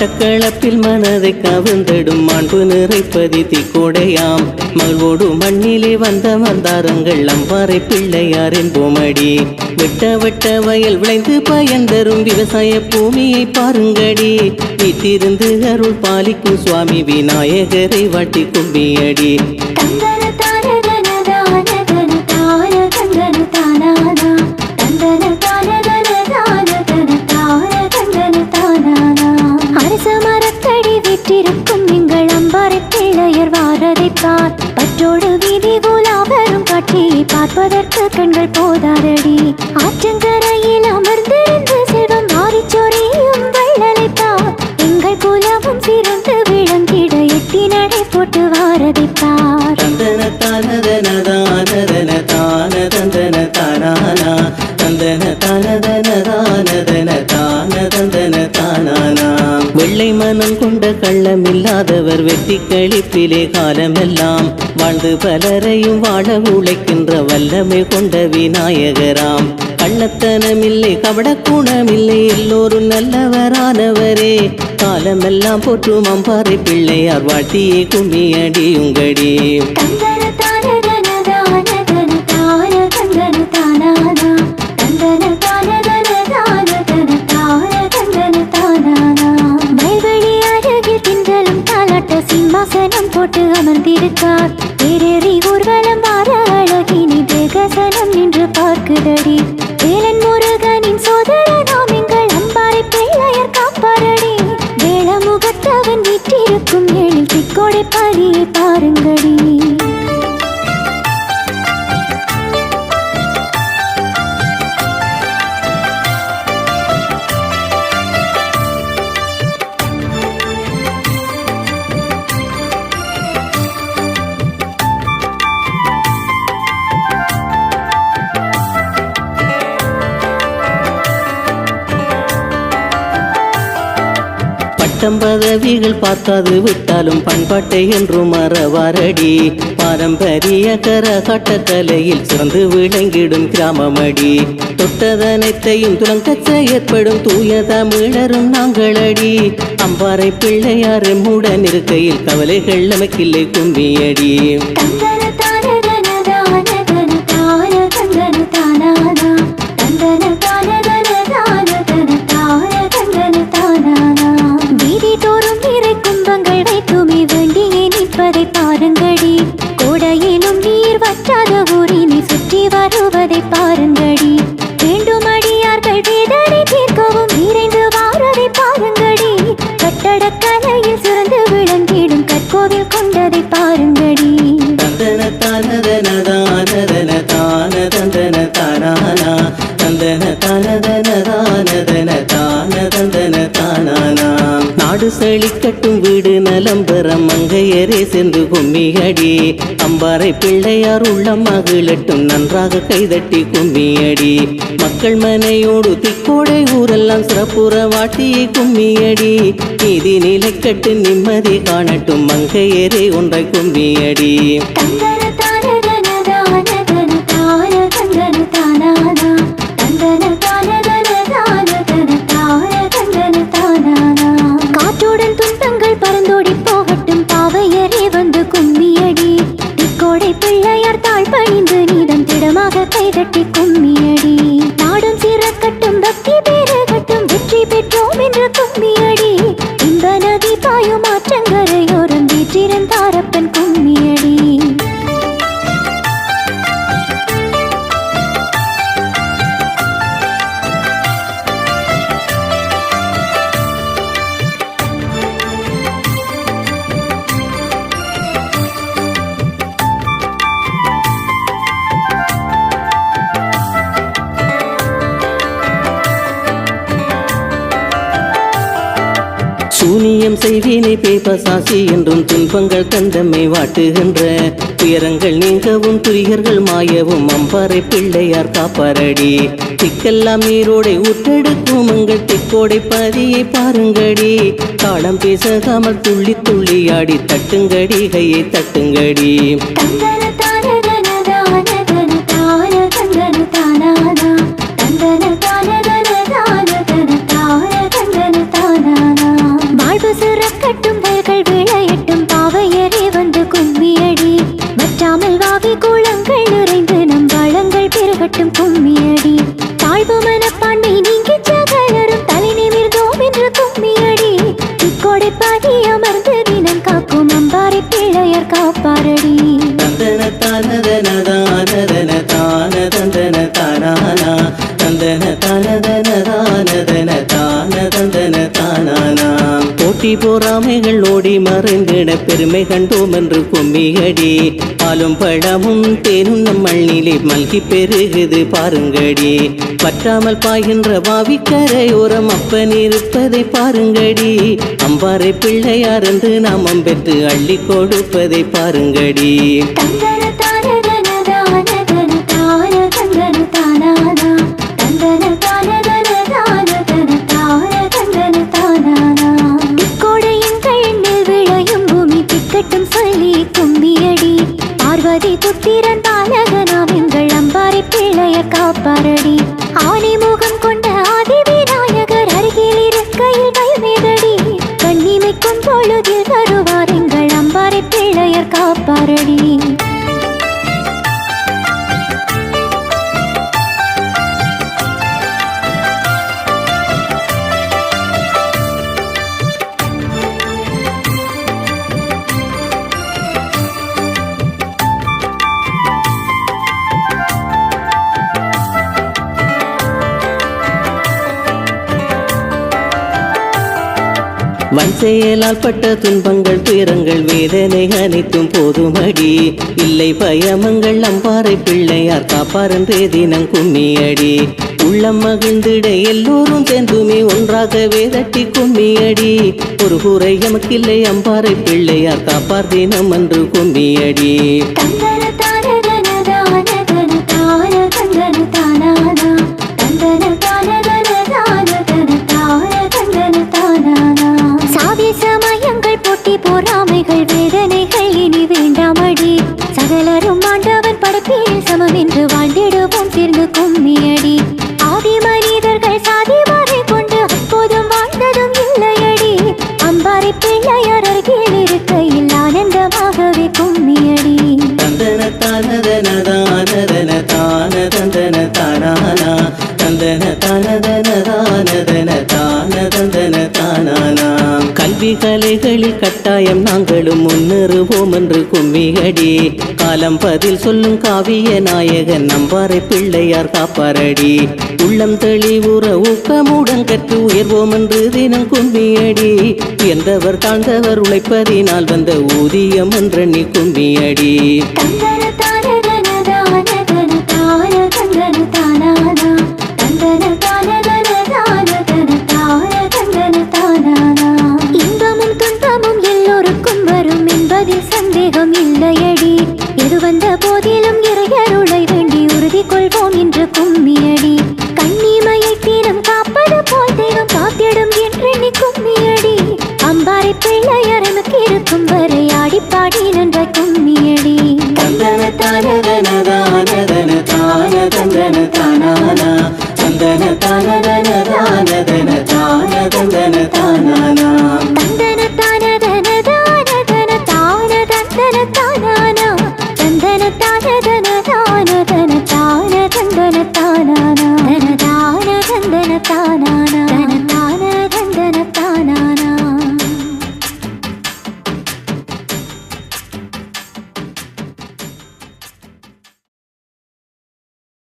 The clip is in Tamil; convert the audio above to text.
மட்டக்களப்பில் மனதை கவிழ்ந்திடும் மாண்பு நிறைப்பதி திக்கோடையாம் மல்வோடு மண்ணிலே வந்த மந்தாரங்கள் அம்பாறை பிள்ளையாரின் பூமடி வெட்ட வெட்ட வயல் விளைந்து பயன்தரும் விவசாய பூமியை பாருங்கடி. வீட்டிருந்து அருள் பாலிக்கும் சுவாமி விநாயகரை வாட்டி கும்பியடி. கள்ளமில்லாதவர் வெட்டி கழிப்பிலே காலமெல்லாம் வாழ்ந்து பலரையும் வாழ உழைக்கின்ற வல்லமை கொண்ட விநாயகராம். கள்ளத்தனமில்லை கபடக்குணமில்லை எல்லோரும் நல்லவரானவரே. காலமெல்லாம் போற்றும் அம்பாறை பிள்ளையார் வாட்டியே கும்மியடியுங்கடி. அமர்ந்திருக்கார். வேறேறி ஊர்வலம் வார அழகினி தேகசனம் நின்று பார்க்குதடி. வேலன் முருகனின் சோதரனாம் எங்கள் அம்பாறை பிள்ளையர் காப்பாரடி. வேளமுகத்தவன் வீற்றிருக்கும் எழில் திக்கோடை பாரியை பட்டம் பதவிகள் பார்க்காது விட்டாலும் பண்பாட்டை என்றும் மறவாரடி. பாரம்பரிய கர கலையில் சிறந்து விளங்கிடும் கிராமமடி. தொட்டதனைத்தையும் துலங்கச்ச ஏற்படும் தூய தமிழரும் நாங்களடி. அம்பாறை பிள்ளையார் எம்முடன் இருக்கையில் கவலைகள் நமக்கில்லை கும்பியடி வீடு நலம் மங்கையரே சென்று கும்மியடி. அம்பாறை பிள்ளையார் உள்ள மகிழட்டும் நன்றாக கைதட்டி கும்மியடி. மக்கள் மனையோடு திக்கோடை ஊரெல்லாம் சிறப்புற வாட்டியை கும்மியடி. நீதி நிலைக்கட்டு நிம்மதி காணட்டும் மங்கையரே ஒன்றை கும்மியடி. ஆற்றங்கரையோரம் சூனியம் செய்வினை பேபசாசி என்றும் துன்பங்கள் தந்தமை வாட்டுகின்ற. துயரங்கள் நீங்கவும் துயர்கள் மாயவும் அம்பாறை பிள்ளையார் காப்பாரடி. திக்கெல்லாம் நீரோடை உற்றெடுக்கும் உங்கள் திக்கோடை பதியை பாருங்கடி. தாளம் பேசாமல் துள்ளி துள்ளி ஆடி தட்டுங்கடி கையை தட்டுங்கடி. ஓடி பெருமை கண்டோம் என்று கும்மிகடி. பாலும் படமும் தேனும் நம் மண்ணிலே மல்கி பெருகுது பாருங்கடி. பற்றாமல் பாய்கின்ற வாவிக்கரையோரம் அப்பன் இருப்பதை பாருங்கடி. அம்பாறை பிள்ளையார் என்று நாமம் பெற்று அள்ளி கொடுப்பதை பாருங்கடி. காப்பாரடி வன் செயலால் பட்ட துன்பங்கள் துயரங்கள் வேதனை அனைத்தும் போதுமடி. இல்லை பயமங்கள் அம்பாறை பிள்ளையார் காப்பாரன்றே தினம் கும்மியடி. உள்ளம் மகிழ்ந்திட எல்லோரும் சேர்ந்துமே ஒன்றாகவே தட்டி கும்மியடி. ஒரு குறை எமக்கில்லை அம்பாறை பிள்ளையார் காப்பார் தினம் அன்று கும்மியடி. பலரும் ஆண்டவன் படைப்பில் சமம் என்று வாழ்ந்திடுவோம். சேர்ந்து கும்மியடி. ஆதி மனிதர்கள் சாதி மாறி கொண்டு அப்போதும் வாழ்ந்ததும் இல்லையடி. அம்பாறை பிள்ளையார் அருகில் இருக்கையில் ஆனந்தமாகவே கும்மியடி. தந்தன தானதன தானதன தான தந்தன தானானா. தந்தன தானதன தானதன தான தந்தன தானானா. கல்வி கலைகளில் கட்டாயம் நாங்களும் முன் தருவோம் என்று கும்மியடி காலம் பதில் சொல்லும் காவிய நாயகன் நம்பாரை பிள்ளையார் காப்பாரடி. உள்ளம் தெளிவுற ஊக்கமுடன் கற்று உயர்வோம் என்று தினம் கும்மியடி. எந்தவர் தாழ்ந்தவர் உழைப்பதினால் வந்த ஊதியம் என்றெண்ணி கும்மியடி. 大写的